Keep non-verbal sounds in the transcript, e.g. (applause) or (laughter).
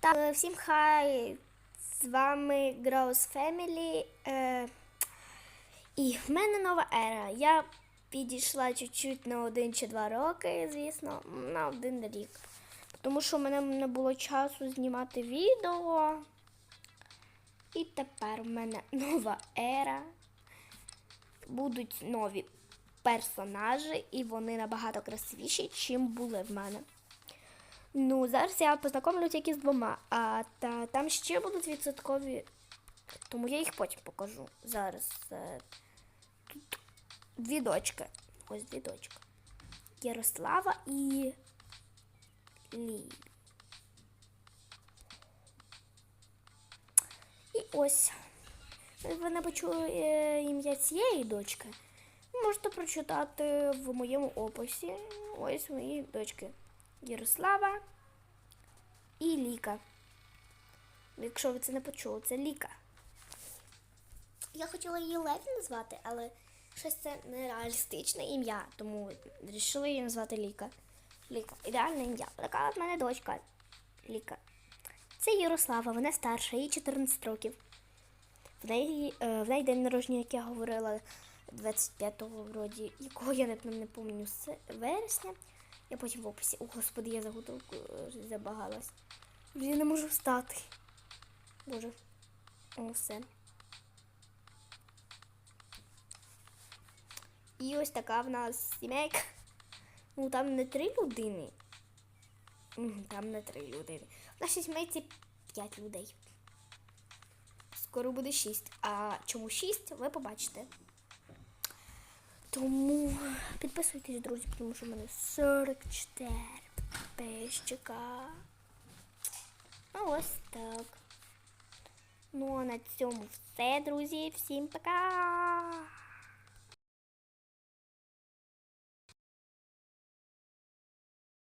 Так, е, всім хай! З вами Gross Family. Е, і в мене нова ера. Я підійшла чуть-чуть на один чи два роки, звісно, на один рік. Тому що в мене не було часу знімати відео. І тепер в мене (laughs) нова ера. Будуть нові персонажі, і вони набагато красивіші, чим були в мене. Ну, зараз я познайомлю тільки з двома, а та, там ще будуть відсоткові, тому я їх потім покажу. Зараз е, тут дві дочки. Ось дві дочки. Ярослава і Лі. І ось. Ви не почули е, ім'я цієї дочки. Можете прочитати в моєму описі. Ось мої дочки. Ярослава і Ліка. Якщо ви це не почули, це Ліка. Я хотіла її Леві назвати, але щось це нереалістичне ім'я, тому вирішила її назвати Ліка. Ліка. Ідеальне ім'я. Така от мене дочка. Ліка. Це Ярослава, вона старша, їй 14 років. В неї, е, в неї день народження, як я говорила, 25-го вроді, якого я не, не пам'ятаю, вересня. Я потім в описі. О, господи, я заготовку е, забагалась. Я не можу встати. Боже. О, все. І ось така в нас сімейка. Ну, там не три людини. Там не три людини. В нашій сімейці п'ять людей. Скоро буде шість. А чому шість, ви побачите. Тому підписуйтесь, друзі, тому що в мене 44 підписчика. Ну, ось так. Ну, а на цьому все, друзі. Всім пока!